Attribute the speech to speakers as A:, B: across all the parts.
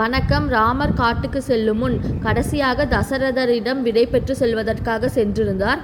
A: வணக்கம். ராமர் காட்டுக்கு செல்லும் முன் கடைசியாக தசரதரிடம் விடை பெற்று செல்வதற்காக சென்றிருந்தார்.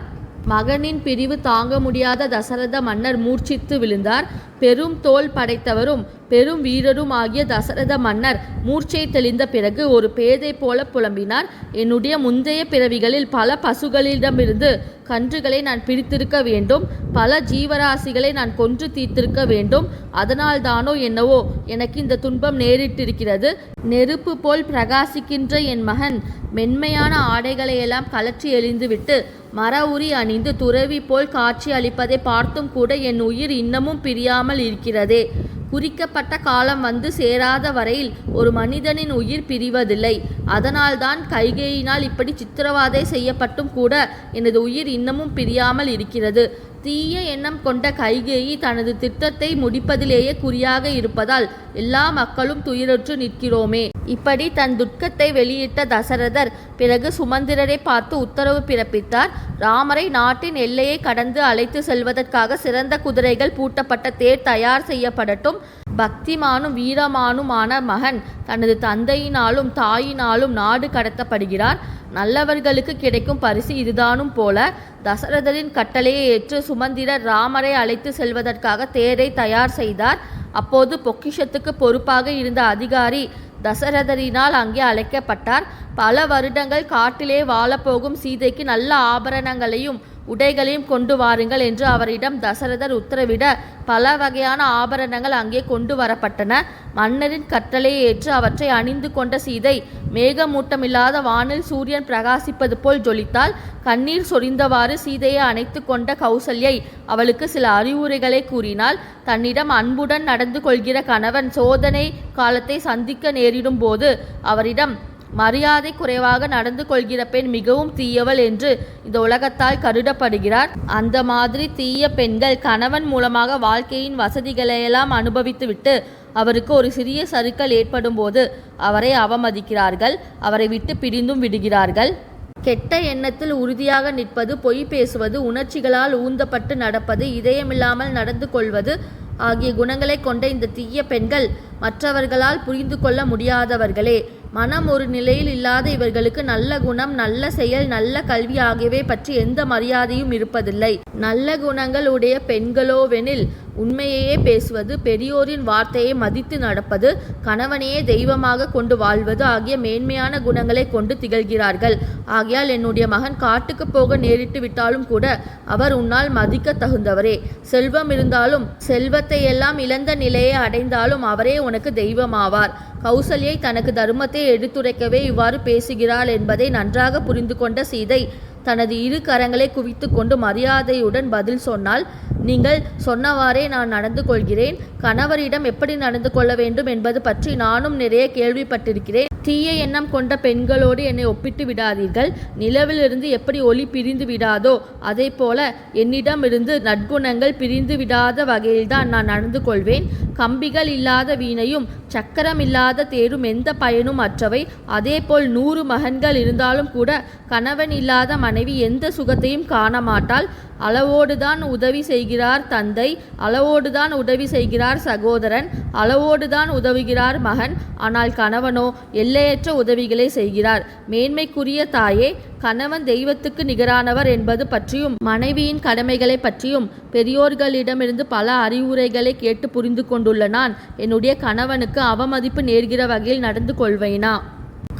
A: மகனின் பிரிவு தாங்க முடியாத தசரத மன்னர் மூர்ச்சித்து விழுந்தார். பெரும் தோல் படைத்தவரும் பெரும் வீரரும் ஆகிய தசரத மன்னர் மூர்ச்சை தெளிந்த பிறகு ஒரு பேதை போல புலம்பினார். என்னுடைய முந்தைய பிறவிகளில் பல பசுகளிடமிருந்து கன்றுகளை நான் பிரித்திருக்க வேண்டும். பல ஜீவராசிகளை நான் கொன்று தீர்த்திருக்க வேண்டும். அதனால் தானோ என்னவோ எனக்கு இந்த துன்பம் நேரிட்டிருக்கிறது. நெருப்பு போல் பிரகாசிக்கின்ற என் மகன் மென்மையான ஆடைகளையெல்லாம் கலற்றி எறிந்துவிட்டு மர உரி அணிந்து துறவி போல் காட்சி அளிப்பதை பார்த்தும் கூட என் உயிர் இன்னமும் பிரியாமல் இருக்கிறதே. குறிக்கப்பட்ட காலம் வந்து சேராத வரையில் ஒரு மனிதனின் உயிர் பிரிவதில்லை. அதனால்தான் கைகேயினால் இப்படி சித்திரவாதை செய்யப்பட்டும் கூட எனது உயிர் இன்னமும் பிரியாமல் இருக்கிறது. தீய எண்ணம் கொண்ட கைகேயி தனது திட்டத்தை முடிப்பதிலேயே குறியாக இருப்பதால் எல்லா மக்களும் துயருற்று நிற்கிறோமே. இப்படி தன் துக்கத்தை வெளியிட்ட தசரதர் பிறகு சுமந்திரரை பார்த்து உத்தரவு பிறப்பித்தார். ராமரை நாட்டின் எல்லையை கடந்து அழைத்து செல்வதற்காக சிறந்த குதிரைகள் பூட்டப்பட்ட தேர் தயார் செய்யப்படட்டும். பக்திமானும் வீரமானுமான மகன் தனது தந்தையினாலும் தாயினாலும் நாடு கடத்தப்படுகிறார். நல்லவர்களுக்கு கிடைக்கும் பரிசு இதுதானும் போல. தசரதரின் கட்டளையை ஏற்று சுமந்திரர் ராமரை அழைத்து செல்வதற்காக தேரை தயார் செய்தார். அப்போது பொக்கிஷத்துக்கு பொறுப்பாக இருந்த அதிகாரி தசரதரினால் அங்கே அழைக்கப்பட்டார். பல வருடங்கள் காட்டிலே வாழப்போகும் சீதைக்கு நல்ல ஆபரணங்களையும் உடைகளையும் கொண்டு வாருங்கள் என்று அவரிடம் தசரதர் உத்தரவிட பல வகையான ஆபரணங்கள் அங்கே கொண்டு வரப்பட்டன. மன்னரின் கட்டளையை ஏற்று அவற்றை அணிந்து கொண்ட சீதை மேகமூட்டமில்லாத வானில் சூரியன் பிரகாசிப்பது போல் ஜொலித்தாள். கண்ணீர் சொரிந்தவாறு சீதையை அணைத்து கொண்ட கௌசல்யை அவளுக்கு சில அறிவுரைகளை கூறினாள். தன்னிடம் அன்புடன் நடந்து கொள்கிற கணவன் சோதனை காலத்தை சந்திக்க நேரிடும் போது அவரிடம் மரியாதை குறைவாக நடந்து கொள்கிற பெண் மிகவும் தீயவள் என்று இந்த உலகத்தால் கருதப்படுகிறார். அந்த மாதிரி தீய பெண்கள் கணவன் மூலமாக வாழ்க்கையின் வசதிகளையெல்லாம் அனுபவித்துவிட்டு அவருக்கு ஒரு சிறிய சறுக்கல் ஏற்படும் போது அவரை அவமதிக்கிறார்கள். அவரை விட்டு பிரிந்தும் விடுகிறார்கள். கெட்ட எண்ணத்தில் உறுதியாக நிற்பது பொய் பேசுவது உணர்ச்சிகளால் ஊந்தப்பட்டு நடப்பது இதயமில்லாமல் நடந்து கொள்வது ஆகிய குணங்களை கொண்ட இந்த தீய பெண்கள் மற்றவர்களால் புரிந்து கொள்ள முடியாதவர்களே. மனம் ஒரு நிலையில் இல்லாத இவர்களுக்கு நல்ல குணம் நல்ல செயல் நல்ல கல்வி ஆகியவை பற்றி எந்த மரியாதையும் இருப்பதில்லை. நல்ல குணங்கள் உடைய பெண்களோவெனில் உண்மையையே பேசுவது பெரியோரின் வார்த்தையை மதித்து நடப்பது கணவனையே தெய்வமாக கொண்டு வாழ்வது ஆகிய மேன்மையான குணங்களை கொண்டு திகழ்கிறார்கள். ஆகையால் என்னுடைய மகன் காட்டுக்கு போக நேரிட்டு விட்டாலும் கூட அவர் உன்னால் மதிக்க தகுந்தவரே. செல்வம் இருந்தாலும் செல்வத்தை எல்லாம் இழந்த நிலையை அடைந்தாலும் அவரே உனக்கு தெய்வமாவார். கௌசல்யை தனக்கு தர்மத்தை எடுத்துரைக்கவே இவ்வாறு பேசுகிறாள் என்பதை நன்றாக புரிந்து கொண்ட சீதை தனது இரு கரங்களை குவித்து கொண்டு மரியாதையுடன் பதில் சொன்னால் நீங்கள் சொன்னவாறே நான் நடந்து கொள்கிறேன் கணவரிடம் எப்படி நடந்து கொள்ள வேண்டும் என்பது பற்றி நானும் நிறைய கேள்விப்பட்டிருக்கிறேன். தீய எண்ணம் கொண்ட பெண்களோடு என்னை ஒப்பிட்டு விடாதீர்கள். நிலவிலிருந்து எப்படி ஒளி பிரிந்து விடாதோ அதே போல என்னிடமிருந்து நற்குணங்கள் பிரிந்து விடாத வகையில்தான் நான் நடந்து கொள்வேன் கம்பிகள் இல்லாத வீணையும் சக்கரம் இல்லாத தேரும் எந்த பயனும் அற்றவை. அதேபோல் நூறு மகன்கள் இருந்தாலும் கூட கணவன் இல்லாத மனைவி எந்த சுகத்தையும் காண மாட்டாள் அளவோடுதான் உதவி செய்கிறார் தந்தை. அளவோடுதான் உதவி செய்கிறார் சகோதரன். அளவோடுதான் உதவுகிறார் மகன். ஆனால் கணவனோ எல்லையற்ற உதவிகளை செய்கிறார். மேன்மைக்குரிய தாயே கணவன் தெய்வத்துக்கு நிகரானவர் என்பது பற்றியும் மனைவியின் கடமைகளை பற்றியும் பெரியோர்களிடமிருந்து பல அறிவுரைகளை கேட்டு புரிந்து கொண்டுள்ள நான் என்னுடைய கணவனுக்கு அவமதிப்பு நேர்கிற வகையில் நடந்து கொள்வேனா?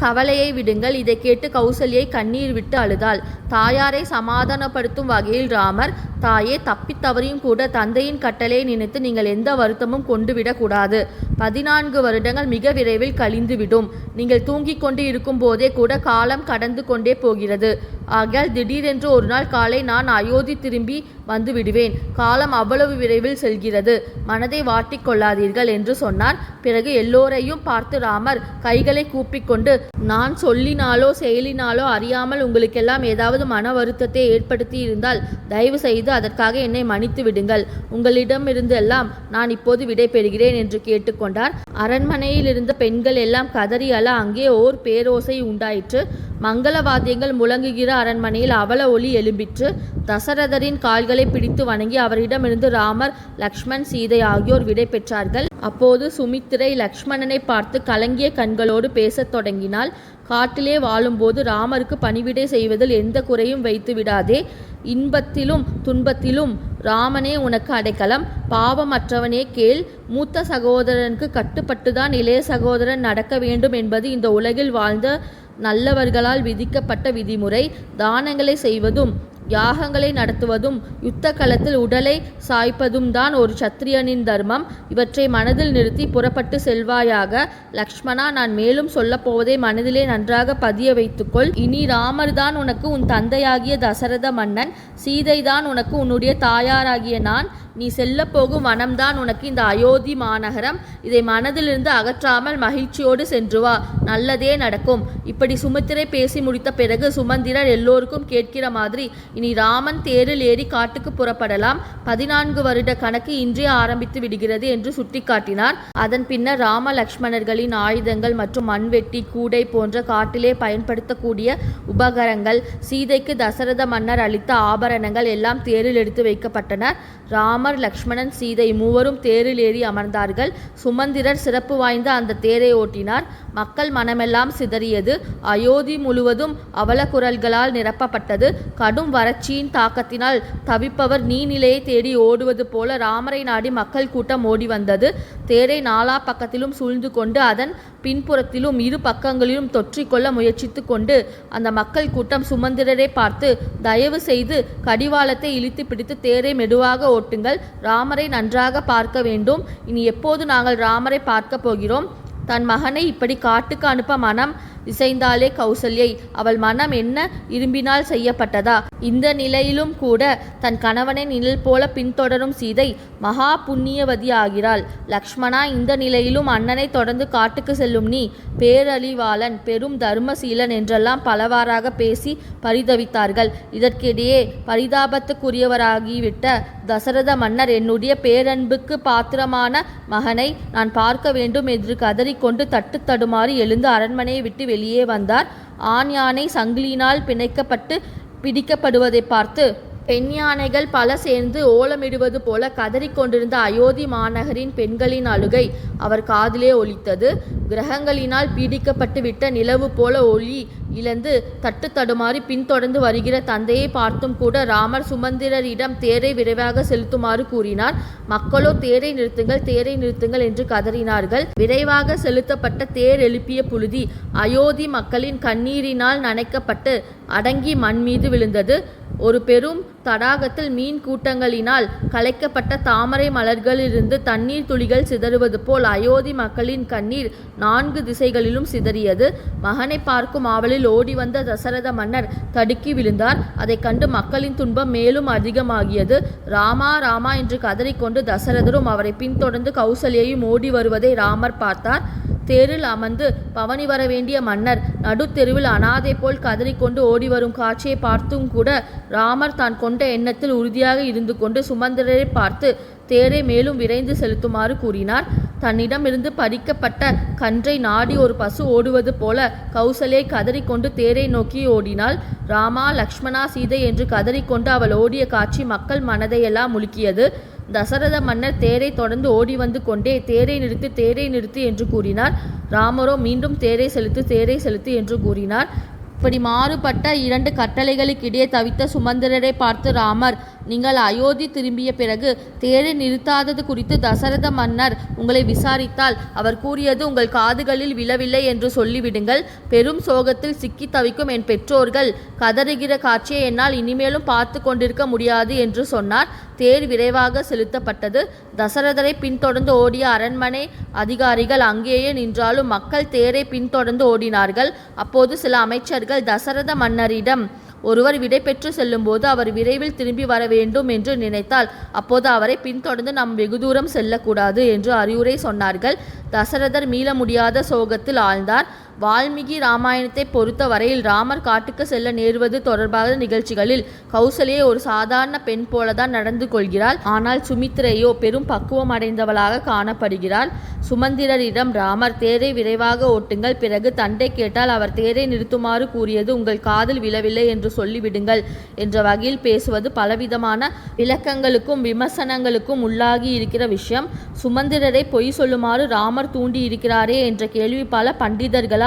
A: கவலையை விடுங்கள். இதை கேட்டு கௌசல்யை கண்ணீர் விட்டு அழுதாள். தாயாரை சமாதானப்படுத்தும் வகையில் ராமர் தாயே தப்பித்தவரையும் கூட தந்தையின் கட்டளையை நினைத்து நீங்கள் எந்த வருத்தமும் கொண்டுவிடக்கூடாது பதினான்கு வருடங்கள் மிக விரைவில் கழிந்துவிடும். நீங்கள் தூங்கிக் கொண்டு இருக்கும் போதே கூட காலம் கடந்து கொண்டே போகிறது. ஆகையால் திடீரென்று ஒரு நாள் காலை நான் அயோத்தி திரும்பி வந்து விடுவேன். காலம் அவ்வளவு விரைவில் செல்கிறது. மனதை வாட்டிக்கொள்ளாதீர்கள் என்று சொன்னார் பிறகு எல்லோரையும் பார்த்து ராமர் கைகளை கூப்பிக்கொண்டு நான் சொல்லினாலோ செயலினாலோ அறியாமல் உங்களுக்கெல்லாம் ஏதாவது மன வருத்தத்தை ஏற்படுத்தி இருந்தால் தயவு செய்து அதற்காக என்னை மன்னித்து விடுங்கள். உங்களிடமிருந்து எல்லாம் நான் இப்போது விடை பெறுகிறேன் என்று கேட்டுக்கொண்டார் அரண்மனையில் இருந்த பெண்கள் எல்லாம் கதறி அல அங்கே ஓர் பேரோசை உண்டாயிற்று. மங்கள வாத்தியங்கள் முழங்குகிற அரண்மனையில் அவல ஒளி எழும்பிற்று. தசரதரின் கால்களை பிடித்து வணங்கி அவரிடமிருந்து ராமர் லக்ஷ்மண் சீதை ஆகியோர் விடை பெற்றார்கள். அப்போது சுமித்திரை லக்ஷ்மணனை பார்த்து கலங்கிய கண்களோடு பேசத் தொடங்கினாள். காட்டிலே வாழும்போது ராமருக்கு பணிவிடை செய்வதில் எந்த குறையும் வைத்து விடாதே. இன்பத்திலும் துன்பத்திலும் ராமனே உனக்கு அடைக்கலம். பாவமற்றவனே கேள். மூத்த சகோதரனுக்கு கட்டுப்பட்டுதான் இளைய சகோதரன் நடக்க வேண்டும் என்பது இந்த உலகில் வாழ்ந்த நல்லவர்களால் விதிக்கப்பட்ட விதிமுறை தானங்களை செய்வதும் யாகங்களை நடத்துவதும் யுத்த களத்தில் உடலை சாய்ப்பதும் தான் ஒரு சத்திரியனின் தர்மம். இவற்றை மனதில் நிறுத்தி புறப்பட்டு செல்வாயாக. லக்ஷ்மணா நான் மேலும் சொல்லப்போவதை மனதிலே நன்றாக பதிய வைத்துக்கொள். இனி ராமர் தான் உனக்கு உன் தந்தையாகிய தசரத மன்னன் சீதை தான் உனக்கு உன்னுடைய தாயாராகிய நான். நீ செல்லப்போகும் வனம்தான் உனக்கு இந்த அயோத்தி மாநகரம். இதை மனதிலிருந்து அகற்றாமல் மகிழ்ச்சியோடு சென்று வா. நல்லதே நடக்கும். இப்படி சுமித்திரை பேசி முடித்த பிறகு சுமந்திரர் எல்லோருக்கும் கேட்கிற மாதிரி இனி ராமன் தேரில் ஏறி காட்டுக்கு புறப்படலாம். பதினான்கு வருட கணக்கு இன்றே ஆரம்பித்து விடுகிறது என்று சுட்டிக்காட்டினார். அதன் பின்னர் ராம லக்ஷ்மணர்களின் ஆயுதங்கள் மற்றும் மண்வெட்டி கூடை போன்ற காட்டிலே பயன்படுத்தக்கூடிய உபகரங்கள் சீதைக்கு தசரத மன்னர் அளித்த ஆபரணங்கள் எல்லாம் தேரில் எடுத்து வைக்கப்பட்டன ராம ராமர் லக்ஷ்மணன் சீதை மூவரும் தேரில் ஏறி அமர்ந்தார்கள். சுமந்திரர் சிறப்பு வாய்ந்த அந்த தேரை ஓட்டினார். மக்கள் மனமெல்லாம் சிதறியது. அயோத்தி முழுவதும் அவல குரல்களால் நிரப்பப்பட்டது. கடும் வறட்சியின் தாக்கத்தினால் தவிப்பவர் நீர்நிலையை தேடி ஓடுவது போல ராமரை நாடி மக்கள் கூட்டம் ஓடி வந்தது. தேரை நாலா பக்கத்திலும் சூழ்ந்து கொண்டு அதன் பின்புறத்திலும் இரு பக்கங்களிலும் தொற்றிக்கொள்ள முயற்சித்து கொண்டு அந்த மக்கள் கூட்டம் சுமந்திரரை பார்த்து தயவு செய்து கடிவாளத்தை இழுத்து பிடித்து தேரை மெதுவாக ஓட்டுங்கள். ராமரை நன்றாக பார்க்க வேண்டும். இனி எப்போது நாங்கள் ராமரை பார்க்க போகிறோம்? தன் மகனை இப்படி காட்டுக்கு அனுப்ப மனம் இசைந்தாலே கௌசல்யை. அவள் மனம் என்ன இரும்பினால் செய்யப்பட்டதா? இந்த நிலையிலும் கூட தன் கணவனை நிழல் போல பின்தொடரும் சீதை மகா புண்ணியவதி ஆகிறாள் லக்ஷ்மணா இந்த நிலையிலும் அண்ணனை தொடர்ந்து காட்டுக்கு செல்லும் நீ பேரழிவாளன் பெரும் தர்மசீலன் என்றெல்லாம் பலவாறாக பேசி பரிதவித்தார்கள். இதற்கிடையே பரிதாபத்துக்குரியவராகிவிட்ட தசரத மன்னர் என்னுடைய பேரன்புக்கு பாத்திரமான மகனை நான் பார்க்க வேண்டும் என்று கதறி கொண்டு தட்டு தடுமாறி எழுந்து அரண்மனையை விட்டு வெளியே வந்தார். ஆண் யானை சங்கிலியினால் பிணைக்கப்பட்டு பிடிக்கப்படுவதை பார்த்து பெண் யானைகள் பல சேர்ந்து ஓலமிடுவது போல கதறிக்கொண்டிருந்த அயோத்தி மாநகரின் பெண்களின் அழுகை அவர் காதிலே ஒலித்தது. கிரகங்களினால் பீடிக்கப்பட்டு விட்ட நிலவு போல ஒளி இழந்து தட்டு தடுமாறி பின்தொடர்ந்து வருகிற தந்தையை பார்த்தும் கூட ராமர் சுமந்திரரிடம் தேரை விரைவாக செலுத்துமாறு கூறினார். மக்களோ தேரை நிறுத்துங்கள் தேரை நிறுத்துங்கள் என்று கதறினார்கள். விரைவாக செலுத்தப்பட்ட தேர் எழுப்பிய புழுதி அயோத்தி மக்களின் கண்ணீரினால் நனைக்கப்பட்டு அடங்கி மண் மீது விழுந்தது. ஒரு பெரும் தடாகத்தில் மீன் கூட்டங்களினால் கலைக்கப்பட்ட தாமரை மலர்களிலிருந்து தண்ணீர் துளிகள் சிதறுவது போல் அயோத்தி மக்களின் கண்ணீர் நான்கு திசைகளிலும் சிதறியது. மகனை பார்க்கும் ஆவலில் ஓடி வந்த தசரத மன்னர் தடுக்கி விழுந்தார். அதைக் கண்டு மக்களின் துன்பம் மேலும் அதிகமாகியது. ராமா ராமா என்று கதறிக்கொண்டு தசரதரும் அவரை பின்தொடர்ந்து கௌசல்யையும் ஓடி வருவதை ராமர் பார்த்தார். தேரில் அமர்ந்து பவனி வர வேண்டிய மன்னர் நடுத்தெருவில் அனாதை போல் கதறிக்கொண்டு ஓடி வரும் காட்சியை பார்த்தும் கூட ராமர் தான் கொண்ட எண்ணத்தில் உறுதியாக இருந்து கொண்டு சுமந்திரரை பார்த்து தேரை மேலும் விரைந்து செலுத்துமாறு கூறினார். தன்னிடமிருந்து பறிக்கப்பட்ட கன்றை நாடி ஒரு பசு ஓடுவது போல கௌசலே கதறிக்கொண்டு தேரை நோக்கி ஓடினாள். ராமா லக்ஷ்மணா சீதை என்று கதறிக்கொண்டு அவள் ஓடிய காட்சி மக்கள் மனதையெல்லாம் முழுக்கியது. தசரத மன்னர் தேரை தொடர்ந்து ஓடி வந்து கொண்டே தேரை நிறுத்து தேரை நிறுத்து என்று கூறினார். ராமரோ மீண்டும் தேரை செலுத்து தேரை செலுத்து என்று கூறினார். இப்படி மாறுபட்ட இரண்டு கட்டளைகளுக்கிடையே தவித்த சுமந்திரரை பார்த்து ராமர் நீங்கள் அயோத்தி திரும்பிய பிறகு தேரை நிறுத்தாதது குறித்து தசரத மன்னர் உங்களை விசாரித்தால் அவர் கூறியது உங்கள் காதுகளில் விழவில்லை என்று சொல்லிவிடுங்கள். பெரும் சோகத்தில் சிக்கி தவிக்கும் என் பெற்றோர்கள் கதறுகிற காட்சியை என்னால் இனிமேலும் பார்த்து கொண்டிருக்க முடியாது என்று சொன்னார். தேர் விரைவாக செலுத்தப்பட்டது. தசரதரை பின்தொடர்ந்து ஓடிய அரண்மனை அதிகாரிகள் அங்கேயே நின்றாலும் மக்கள் தேரை பின்தொடர்ந்து ஓடினார்கள். அப்போது சில அமைச்சர்கள் தசரத மன்னரிடம் ஒருவர் விடை பெற்று செல்லும்போது அவர் விரைவில் திரும்பி வர வேண்டும் என்று நினைத்தால் அப்போது அவரை பின்தொடர்ந்து நாம் வெகு தூரம் செல்லக்கூடாது என்று அறிவுரை சொன்னார்கள். தசரதர் மீள முடியாத சோகத்தில் ஆழ்ந்தார். வால்மீகி ராமாயணத்தை பொறுத்த வரையில் ராமர் காட்டுக்கு செல்ல நேருவது தொடர்பான நிகழ்ச்சிகளில் கௌசலியை ஒரு சாதாரண பெண் போலதான் நடந்து கொள்கிறாள். ஆனால் சுமித்திரையோ பெரும் பக்குவம் அடைந்தவளாக காணப்படுகிறாள். சுமந்திரரிடம் ராமர் தேரை விரைவாக ஓட்டுங்கள். பிறகு தண்டை கேட்டால் அவர் தேரை நிறுத்துமாறு கூறியது உங்கள் காதில் விழவில்லை என்று சொல்லிவிடுங்கள் என்ற வகையில் பேசுவது பலவிதமான விளக்கங்களுக்கும் விமர்சனங்களுக்கும் உள்ளாகி இருக்கிற விஷயம். சுமந்திரரை பொய் சொல்லுமாறு ராமர் தூண்டி இருக்கிறாரே என்ற கேள்வி பல பண்டிதர்களால்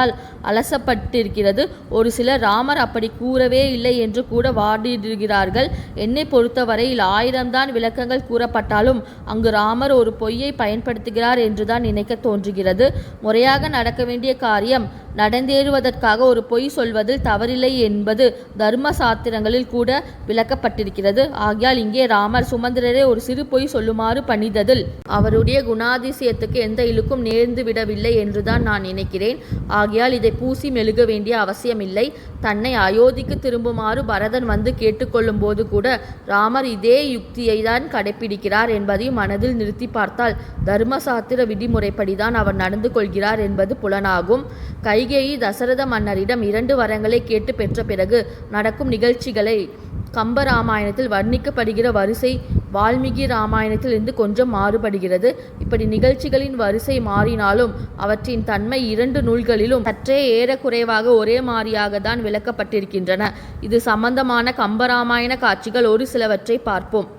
A: அலசப்பட்டிருக்கிறது. ஒரு சிலர் ராமர் அப்படி கூறவே இல்லை என்று கூட வாடிடுகிறார்கள் என்னை பொறுத்தவரையில் ஆயிரம்தான் விளக்கங்கள் கூறப்பட்டாலும் அங்கு ராமர் ஒரு பொய்யை பயன்படுத்துகிறார் என்றுதான் நினைக்க தோன்றுகிறது. முறையாக நடக்க வேண்டிய காரியம் நடந்தேறுவதற்காக ஒரு பொய் சொல்வதில் தவறில்லை என்பது தர்ம சாத்திரங்களில் கூட விளக்கப்பட்டிருக்கிறது. ஆகையால் இங்கே ராமர் சுமந்திரரே ஒரு சிறு பொய் சொல்லுமாறு பணிததில் அவருடைய குணாதிசயத்துக்கு எந்த இழுக்கும் நேர்ந்து விடவில்லை என்றுதான் நான் நினைக்கிறேன். ஆகையால் இதை பூசி மெழுக வேண்டிய அவசியமில்லை. தன்னை அயோத்திக்கு திரும்புமாறு பரதன் வந்து கேட்டுக்கொள்ளும் போது கூட ராமர் இதே யுக்தியை தான் கடைப்பிடிக்கிறார் என்பதையும் மனதில் நிறுத்தி பார்த்தால் தர்மசாத்திர விதிமுறைப்படிதான் அவர் நடந்து கொள்கிறார் என்பது புலனாகும். கை கைகேயி தசரத மன்னரிடம் இரண்டு வரங்களை கேட்டு பெற்ற பிறகு நடக்கும் நிகழ்ச்சிகளை கம்பராமாயணத்தில் வர்ணிக்கப்படுகிற வரிசை வால்மீகி ராமாயணத்தில் இருந்து கொஞ்சம் மாறுபடுகிறது. இப்படி நிகழ்ச்சிகளின் வரிசை மாறினாலும் அவற்றின் தன்மை இரண்டு நூல்களிலும் சற்றே ஏறக்குறைவாக ஒரே மாதிரியாக தான் விளக்கப்பட்டிருக்கின்றன. இது சம்பந்தமான கம்பராமாயண காட்சிகள் ஒரு சிலவற்றை பார்ப்போம்.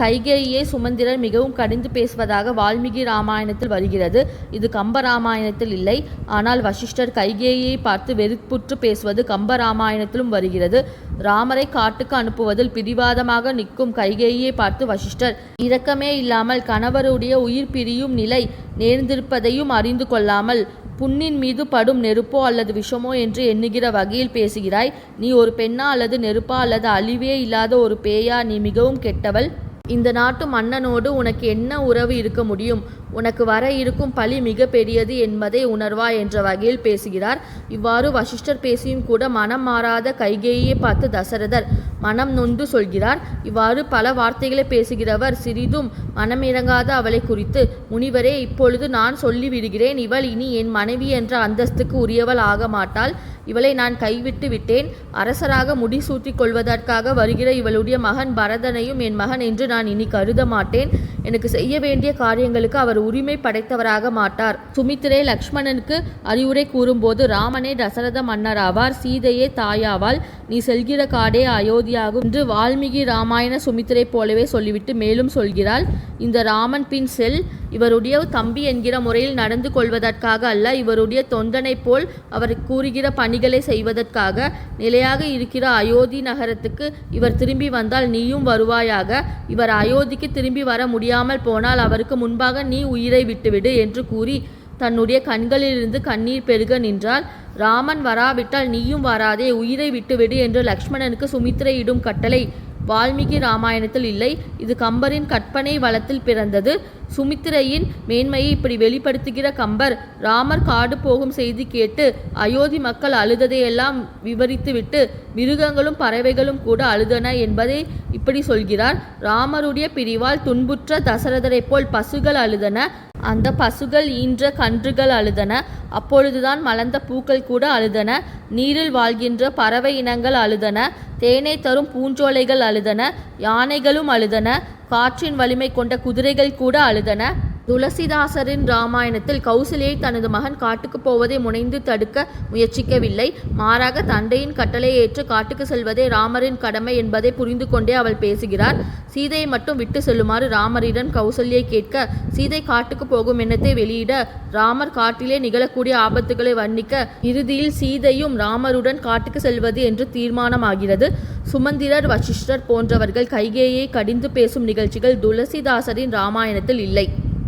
A: கைகேயியை சுமந்திரர் மிகவும் கடிந்து பேசுவதாக வால்மீகி ராமாயணத்தில் வருகிறது. இது கம்ப ராமாயணத்தில் இல்லை. ஆனால் வசிஷ்டர் கைகேயியை பார்த்து வெறுப்புற்று பேசுவது கம்ப ராமாயணத்திலும் வருகிறது. ராமரை காட்டுக்கு அனுப்புவதில் பிடிவாதமாக நிற்கும் கைகேயியை பார்த்து வசிஷ்டர் இரக்கமே இல்லாமல் கணவருடைய உயிர் பிரியும் நிலை நேர்ந்திருப்பதையும் அறிந்து கொள்ளாமல் புண்ணின் மீது படும் நெருப்போ அல்லது விஷமோ என்று எண்ணுகிற வகையில் பேசுகிறாய். நீ ஒரு பெண்ணா அல்லது நெருப்பா அல்லது அழிவே இல்லாத ஒரு பேயா? நீ மிகவும் கெட்டவள். இந்த நாட்டு மன்னனோடு உனக்கு என்ன உறவு இருக்க முடியும்? உனக்கு வர இருக்கும் பழி மிக பெரியது என்பதை உணர்வா? என்ற வகையில் பேசுகிறார். இவ்வாறு வசிஷ்டர் பேசியும் கூட மனம் மாறாத கைகேயை பார்த்து தசரதர் மனம் நொந்து சொல்கிறார். இவ்வாறு பல வார்த்தைகளை பேசுகிறவர் சிறிதும் மனமிறங்காத அவளை குறித்து முனிவரே இப்பொழுது நான் சொல்லிவிடுகிறேன். இவள் இனி என் மனைவி என்ற அந்தஸ்துக்கு உரியவள் ஆக மாட்டாள். இவளை நான் கைவிட்டு விட்டேன். அரசராக முடிசூட்டிக் கொள்வதற்காக வருகிற இவளுடைய மகன் பரதனையும் என் மகன் என்று நான் இனி கருத மாட்டேன் எனக்கு செய்ய வேண்டிய காரியங்களுக்கு அவர் உரிமை படைத்தவராக மாட்டார். சுமித்திரே லக்ஷ்மணனுக்கு அறிவுரை கூறும்போது ராமனே தசரத மன்னராவார் சீதையே தாயாவால் நீ செல்கிற காடே அயோத்தியாகும் என்று வால்மீகி ராமாயண சுமித்திரை போலவே சொல்லிவிட்டு மேலும் சொல்கிறாள். இந்த ராமன் பின் செல் இவருடைய தம்பி என்கிற முறையில் நடந்து கொள்வதற்காக அல்ல இவருடைய தொண்டனைப் போல் அவர் கூறுகிற பணிகளை செய்வதற்காக நிலையாக இருக்கிற அயோத்தி நகரத்துக்கு இவர் திரும்பி வந்தால் நீயும் வருவாயாக. இவர் அயோத்திக்கு திரும்பி வர முடியாமல் போனால் அவருக்கு முன்பாக நீ உயிரை விட்டுவிடு என்று கூறி தன்னுடைய கண்களிலிருந்து கண்ணீர் பெருக நின்றாள். ராமன் வராவிட்டால் நீயும் வராதே உயிரை விட்டுவிடு என்று லக்ஷ்மணனுக்கு சுமித்திரை இடும் கட்டளை வால்மீகி ராமாயணத்தில் இல்லை. இது கம்பரின் கற்பனை வளத்தில் பிறந்தது. சுமித்திரையின் மேன்மையை இப்படி வெளிப்படுத்துகிற கம்பர் ராமர் காடு போகும் செய்தி கேட்டு அயோத்தி மக்கள் அழுததையெல்லாம் விவரித்துவிட்டு மிருகங்களும் பறவைகளும் கூட அழுதன என்பதை இப்படி சொல்கிறார். ராமருடைய பிரிவால் துன்புற்ற தசரதரைப் போல் பசுகள் அழுதன. அந்த பசுகள் ஈன்ற கன்றுகள் அழுதன. அப்பொழுதுதான் மலர்ந்த பூக்கள் கூட அழுதன. நீரில் வாழ்கின்ற பறவை இனங்கள் அழுதன. தேனை தரும் பூஞ்சோலைகள் அழுதன. யானைகளும் அழுதன. காற்றின் வலிமை கொண்ட குதிரைகள் கூட அழுதன. துளசிதாசரின் ராமாயணத்தில் கௌசல்யை தனது மகன் காட்டுக்கு போவதை முனைந்து தடுக்க முயற்சிக்கவில்லை. மாறாக தந்தையின் கட்டளை ஏற்று காட்டுக்கு செல்வதே ராமரின் கடமை என்பதை புரிந்து கொண்டே அவள் பேசுகிறார். சீதையை மட்டும் விட்டு செல்லுமாறு ராமரிடம் கௌசல்யை கேட்க சீதை காட்டுக்கு போகும் எண்ணத்தை வெளியிட ராமர் காட்டிலே நிகழக்கூடிய ஆபத்துகளை வர்ணிக்க இறுதியில் சீதையும் ராமருடன் காட்டுக்கு செல்வது என்று தீர்மானமாகிறது. சுமந்திரர் வசிஷ்டர் போன்றவர்கள் கைகேயை கடிந்து பேசும் நிகழ்ச்சிகள் துளசிதாசரின் ராமாயணத்தில் இல்லை.